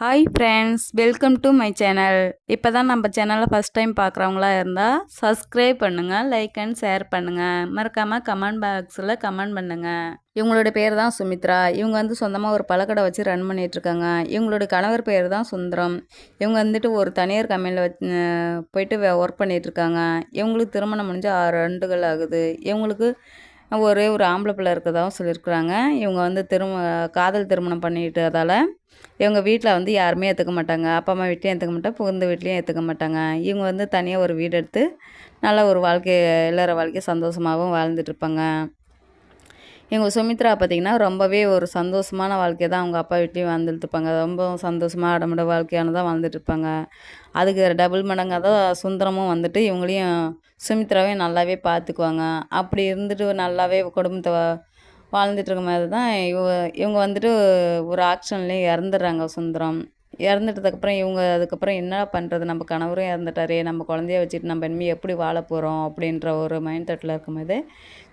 Hi friends welcome to my channel இப்போ தான் நம்ம சேனலை ஃபஸ்ட் டைம் பார்க்குறவங்களா இருந்தால் சப்ஸ்கிரைப் பண்ணுங்கள் லைக் அண்ட் ஷேர் பண்ணுங்கள் மறக்காமல் கமெண்ட் பாக்ஸில் கமெண்ட் பண்ணுங்கள் இவங்களோட பேர் தான் சுமித்ரா. இவங்க வந்து சொந்தமாக ஒரு பழக்கடை வச்சு ரன் பண்ணிகிட்ருக்காங்க இவங்களோட கணவர் பேர் தான் சுந்தரம். இவங்க வந்துட்டு ஒரு தனியார் கம்பெனியில் வச்சு போயிட்டு ஒர்க் பண்ணிகிட்ருக்காங்க இவங்களுக்கு திருமணம் முடிஞ்சு ஆறு ஆண்டுகள் ஆகுது. இவங்களுக்கு ஒரே ஒரு ஆம்பளை பிள்ளை இருக்கதாகவும் சொல்லியிருக்கிறாங்க. இவங்க வந்து திரும காதல் திருமணம் பண்ணிட்டதால் இவங்க வீட்டில் வந்து யாருமே ஏற்றுக்க மாட்டாங்க. அப்பா அம்மா வீட்லேயும் ஏற்றுக்க மாட்டாங்க புகுந்த வீட்லேயும் ஏற்றுக்க மாட்டாங்க. இவங்க வந்து தனியாக ஒரு வீடு எடுத்து நல்ல ஒரு வாழ்க்கை இல்லற வாழ்க்கை சந்தோஷமாகவும் வாழ்ந்துட்டுருப்பாங்க எங்கள் சுமித்ரா பார்த்திங்கன்னா ரொம்பவே ஒரு சந்தோஷமான வாழ்க்கை தான் அவங்க அப்பா வீட்லேயும் வாழ்ந்துட்டுருப்பாங்க. ரொம்ப சந்தோஷமாக அடமுட வாழ்க்கையானதான் வாழ்ந்துட்டுருப்பாங்க. அதுக்கு டபுள் மடங்காக தான் சுந்தரமும் வந்துட்டு இவங்களையும் சுமித்ராவையும் நல்லாவே பார்த்துக்குவாங்க அப்படி இருந்துட்டு நல்லாவே குடும்பத்தை வாழ்ந்துட்டு இருக்கும் தான் இவ இவங்க வந்துட்டு ஒரு ஆக்ஷன்லேயும் இறந்துடுறாங்க சுந்தரம். இறந்துட்டதுக்கப்புறம் இவங்க அதுக்கப்புறம் என்ன பண்ணுறது நம்ம கணவரும் இறந்துட்டாரே நம்ம குழந்தைய வச்சுட்டு நம்ம இனிமேல் எப்படி வாழ போகிறோம் அப்படின்ற ஒரு மைண்ட் தாட்டில் இருக்கும்போது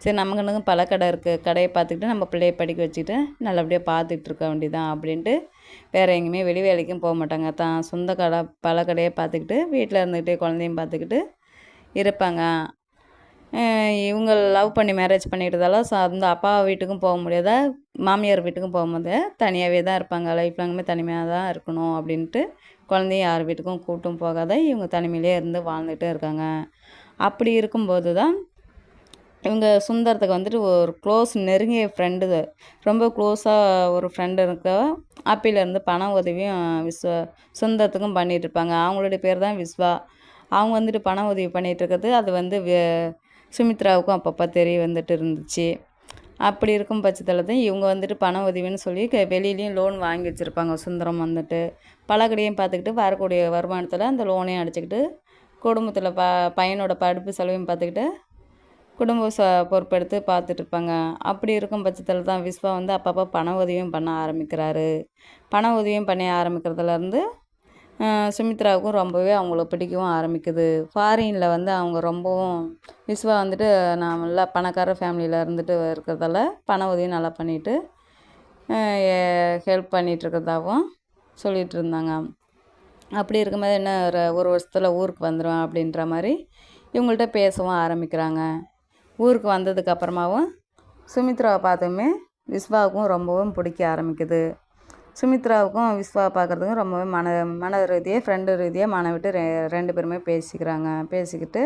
சரி நமக்கு பல கடை இருக்குது கடையை பார்த்துக்கிட்டு நம்ம பிள்ளைய படிக்க வச்சுட்டு நல்லபடியாக பார்த்துக்கிட்டு இருக்க வேண்டியதான் அப்படின்ட்டு வேறு எங்கேயுமே வெளி வேலைக்கும் போக மாட்டாங்க. தான் சொந்த கடை பல கடையை பார்த்துக்கிட்டு வீட்டில் இருந்துக்கிட்டே குழந்தையும் பார்த்துக்கிட்டு இருப்பாங்க. இவங்க லவ் பண்ணி மேரேஜ் பண்ணிக்கிட்டதால ஸோ அந்த அப்பா வீட்டுக்கும் போக முடியாத மாமியார் வீட்டுக்கும் போகும்போது தனியாகவே தான் இருப்பாங்க. லைஃப் லாங்குமே தனிமையாக தான் இருக்கணும் அப்படின்ட்டு குழந்தைய யார் வீட்டுக்கும் கூட்டும் போகாத இவங்க தனிமையிலே இருந்து வாழ்ந்துகிட்டே இருக்காங்க. அப்படி இருக்கும்போது தான் இவங்க சுந்தரத்துக்கு வந்துட்டு ஒரு க்ளோஸ் நெருங்கிய ஃப்ரெண்டு ரொம்ப க்ளோஸாக ஒரு ஃப்ரெண்டு இருக்க அப்பிலேருந்து பண உதவியும் விஸ்வ சுந்தரத்துக்கும் பண்ணிகிட்டு இருப்பாங்க. அவங்களுடைய பேர் தான் விஸ்வா. அவங்க வந்துட்டு பண உதவி பண்ணிகிட்டு இருக்கிறது. அது வந்து சுமித்ராவுக்கும் அப்பப்போ தெரிய வந்துட்டு இருந்துச்சு. அப்படி இருக்கும் பட்சத்தில் தான் இவங்க வந்துட்டு பண உதவின்னு சொல்லி வெளியிலையும் லோன் வாங்கி வச்சுருப்பாங்க. சுந்தரம் வந்துட்டு பழக்கடையும் பார்த்துக்கிட்டு வரக்கூடிய வருமானத்தில் அந்த லோனையும் அடிச்சுக்கிட்டு குடும்பத்தில் ப பையனோட படிப்பு செலவையும் பார்த்துக்கிட்டு குடும்ப ச பொறுப்பெடுத்து பார்த்துட்டு இருப்பாங்க. அப்படி இருக்கும் பட்சத்தில் தான் விஸ்வா வந்து அப்பப்போ பண உதவியும் பண்ண ஆரம்பிக்கிறாரு. பண உதவியும் பண்ணி ஆரம்பிக்கிறதுலேருந்து சுமித்ராவுக்கும் ரொம்பவே அவங்கள பிடிக்கவும் ஆரம்பிக்குது. ஃபாரினில் வந்து அவங்க ரொம்பவும் விஸ்வா வந்துட்டு நான் நல்லா பணக்கார ஃபேமிலியில் இருந்துட்டு இருக்கிறதால பண உதவி நல்லா பண்ணிவிட்டு ஹெல்ப் பண்ணிகிட்டு இருக்கிறதாகவும் சொல்லிகிட்டு இருந்தாங்க. அப்படி இருக்கும்போது என்ன ஒரு ஒரு வருஷத்தில் ஊருக்கு வந்துடும் அப்படின்ற மாதிரி இவங்கள்ட்ட பேசவும் ஆரம்பிக்கிறாங்க. ஊருக்கு வந்ததுக்கப்புறமாவும் சுமித்ராவை பார்த்துமே விஸ்வாவுக்கும் ரொம்பவும் பிடிக்க ஆரம்பிக்குது. சுமித்ராவுக்கும் விஸ்வா பார்க்குறதுக்கும் ரொம்பவே மன மன ரீதியாக ஃப்ரெண்டு ரீதியாக மன விட்டு ரெ ரெண்டு பேருமே பேசிக்கிறாங்க. பேசிக்கிட்டு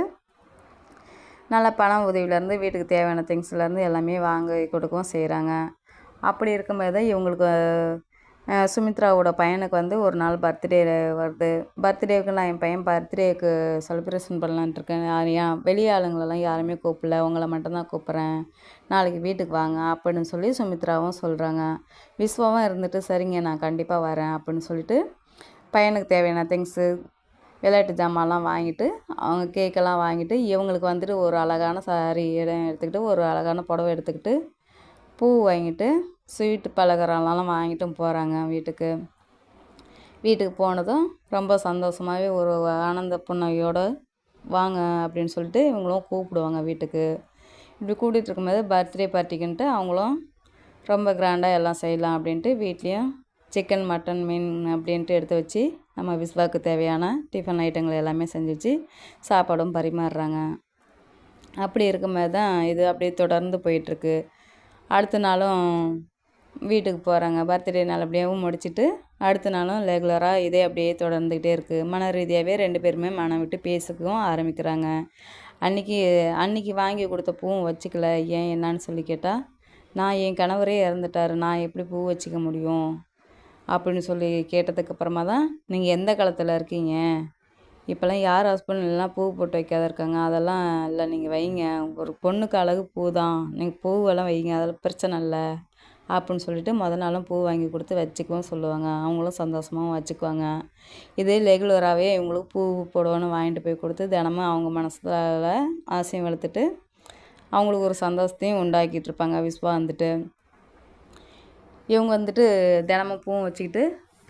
நல்லா பணம் உதவியிலேருந்து வீட்டுக்கு தேவையான திங்ஸ்லேருந்து எல்லாமே வாங்கி கொடுக்கவும் செய்கிறாங்க அப்படி இருக்கும்போது தான் இவங்களுக்கு சுமித்ராவோட பையனுக்கு வந்து ஒரு நாள் பர்த்டே வருது. பர்த்டேவுக்கு நான் என் பையன் பர்த்டேக்கு செலிப்ரேஷன் பண்ணலான்ட்டு இருக்கேன். ஏன் வெளி ஆளுங்களெல்லாம் யாருமே கூப்பிடல. உங்களை மட்டும்தான் கூப்பிட்றேன். நாளைக்கு வீட்டுக்கு வாங்க அப்படின்னு சொல்லி சுமித்ராவும் சொல்கிறாங்க விஸ்வாவும் இருந்துட்டு சரிங்க நான் கண்டிப்பாக வரேன் அப்படின்னு சொல்லிட்டு பையனுக்கு தேவையான திங்ஸு விளையாட்டு ஜாமான்லாம் வாங்கிட்டு அவங்க கேக்கெல்லாம் வாங்கிட்டு இவங்களுக்கு வந்துட்டு ஒரு அழகான சாரி இடம் எடுத்துக்கிட்டு ஒரு அழகான புடவை எடுத்துக்கிட்டு பூ வாங்கிட்டு ஸ்வீட்டு பலகாரம்லாம் வாங்கிட்டும் போகிறாங்க வீட்டுக்கு. வீட்டுக்கு போனதும் ரொம்ப சந்தோஷமாகவே ஒரு ஆனந்த புன்னகையோடு வாங்க அப்படின்னு சொல்லிட்டு இவங்களும் கூப்பிடுவாங்க வீட்டுக்கு. இப்படி கூட்டிகிட்டு இருக்கும்போது பர்த்டே பார்ட்டிக்குன்ட்டு அவங்களும் ரொம்ப கிராண்டாக எல்லாம் செய்யலாம் அப்படின்ட்டு வீட்லேயும் சிக்கன் மட்டன் மீன் அப்படின்ட்டு எடுத்து வச்சு நம்ம விஸ்வாவுக்கு தேவையான டிஃபன் ஐட்டங்கள் எல்லாமே செஞ்சு வச்சு சாப்பாடும் பரிமாறுறாங்க. அப்படி இருக்கும்போது தான் இது அப்படியே தொடர்ந்து போயிட்டுருக்கு அடுத்த நாளும் வீட்டுக்கு போகிறாங்க பர்த்டே நல்லபடியாகவும் முடிச்சுட்டு அடுத்த நாளும் ரெகுலராக இதே அப்படியே தொடர்ந்துக்கிட்டே இருக்குது மன ரீதியாகவே ரெண்டு பேருமே மனம் விட்டு பேசிக்கவும் ஆரம்பிக்கிறாங்க. அன்றைக்கி அன்றைக்கி வாங்கி கொடுத்த பூவும் வச்சுக்கல. ஏன் என்னான்னு சொல்லி கேட்டால் நான் என் கணவரே இறந்துட்டார். நான் எப்படி பூ வச்சுக்க முடியும்? அப்படின்னு சொல்லி கேட்டதுக்கு அப்புறமா தான் நீங்கள் எந்த காலத்தில் இருக்கீங்க? இப்போல்லாம் யார் ஹஸ்பண்ட் இல்லைனா பூ போட்டு வைக்காத இருக்காங்க. அதெல்லாம் இல்லை. நீங்கள் வைங்க. ஒரு பொண்ணுக்கு அழகு பூ தான். நீங்கள் பூவெல்லாம் வைங்க. அதெல்லாம் பிரச்சனை இல்லை. அப்படின்னு சொல்லிட்டு மொதல் நாளும் பூ வாங்கி கொடுத்து வச்சுக்கவும் சொல்லுவாங்க. அவங்களும் சந்தோஷமாகவும் வச்சுக்குவாங்க. இதே ரெகுலராகவே இவங்களுக்கு பூ போடுவோன்னு வாங்கிட்டு போய் கொடுத்து தினமும் அவங்க மனசில் ஆசையும் வளர்த்துட்டு அவங்களுக்கு ஒரு சந்தோஷத்தையும் உண்டாக்கிட்டு இருப்பாங்க. விஸ்வா வந்துட்டு. இவங்க வந்துட்டு தினமும் பூவும் வச்சுக்கிட்டு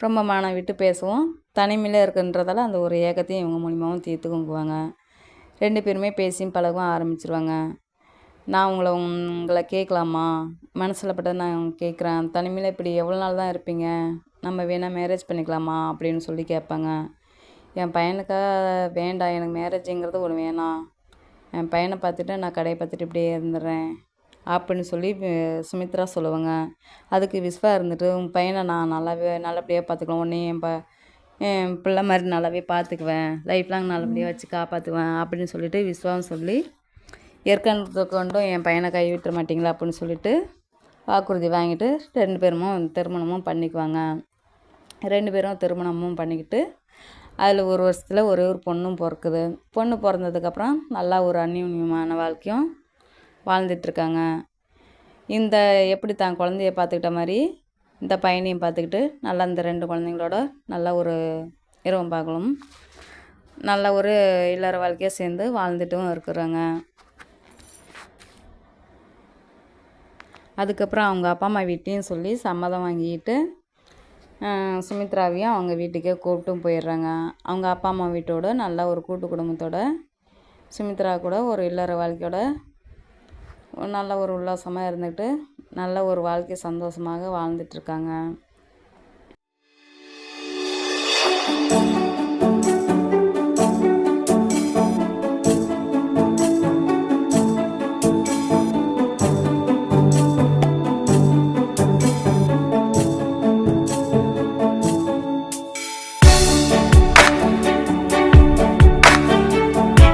ரொம்ப மனம் விட்டு பேசுவோம். தனிமையில் இருக்குன்றதால அந்த ஒரு ஏக்கத்தையும் இவங்க மூலியமாகவும் தீர்த்துக்குங்குவாங்க ரெண்டு பேருமே பேசியும் பழகவும் ஆரம்பிச்சிருவாங்க. நான் உங்களை உங்களை கேட்கலாமா மனசில் பட்டதை நான் கேட்குறேன் தனிமையில் இப்படி எவ்வளோ நாள் தான் இருப்பீங்க? நம்ம வேணால் மேரேஜ் பண்ணிக்கலாமா? அப்படின்னு சொல்லி கேட்பாங்க. என் பையனுக்காக வேண்டாம். எனக்கு மேரேஜுங்கிறது ஒன்று வேணாம். என் பையனை பார்த்துட்டு நான் கடையை பார்த்துட்டு இப்படியே இருந்துடுறேன் அப்படின்னு சொல்லி சுமித்ரா சொல்லுவாங்க. அதுக்கு விஸ்வா இருந்துட்டு உன் பையனை நான் நல்லாவே நல்லபடியாக பார்த்துக்குவேன். உன்னை என் ப என் பிள்ளை மாதிரி நல்லாவே பார்த்துக்குவேன். லைஃப் லாங் நல்லபடியாக வச்சு காப்பாற்றுவேன் அப்படின்னு சொல்லிட்டு விஸ்வாவும் சொல்லி ஏற்கனவே கொண்டும் என் பையனை கை விட்டுற மாட்டிங்களா அப்படின்னு சொல்லிட்டு வாக்குறுதி வாங்கிட்டு ரெண்டு பேருமும் திருமணமும் பண்ணிக்குவாங்க. ரெண்டு பேரும் திருமணமும் பண்ணிக்கிட்டு அதில் ஒரு வருஷத்தில் ஒரே ஒரு பொண்ணும் பிறக்குது. பொண்ணு பிறந்ததுக்கப்புறம் நல்லா ஒரு அந்யூன்யமான வாழ்க்கையும் வாழ்ந்துட்டுருக்காங்க இந்த எப்படி தான் குழந்தைய பார்த்துக்கிட்ட மாதிரி இந்த பையனையும் பார்த்துக்கிட்டு நல்லா இந்த ரெண்டு குழந்தைங்களோட நல்ல ஒரு இரவும் பார்க்கலும் நல்ல ஒரு இல்லற வாழ்க்கையாக சேர்ந்து வாழ்ந்துட்டும் இருக்கிறாங்க. அதுக்கப்புறம் அவங்க அப்பா அம்மா வீட்டையும் சொல்லி சம்மதம் வாங்கிக்கிட்டு சுமித்ராவையும் அவங்க வீட்டுக்கே கூப்பிட்டும் போயிடுறாங்க. அவங்க அப்பா அம்மா வீட்டோட நல்ல ஒரு கூட்டு குடும்பத்தோட சுமித்ரா கூட ஒரு இல்லற வாழ்க்கையோட நல்ல ஒரு உல்லாசமாக இருந்துக்கிட்டு நல்ல ஒரு வாழ்க்கை சந்தோஷமாக வாழ்ந்துட்டுருக்காங்க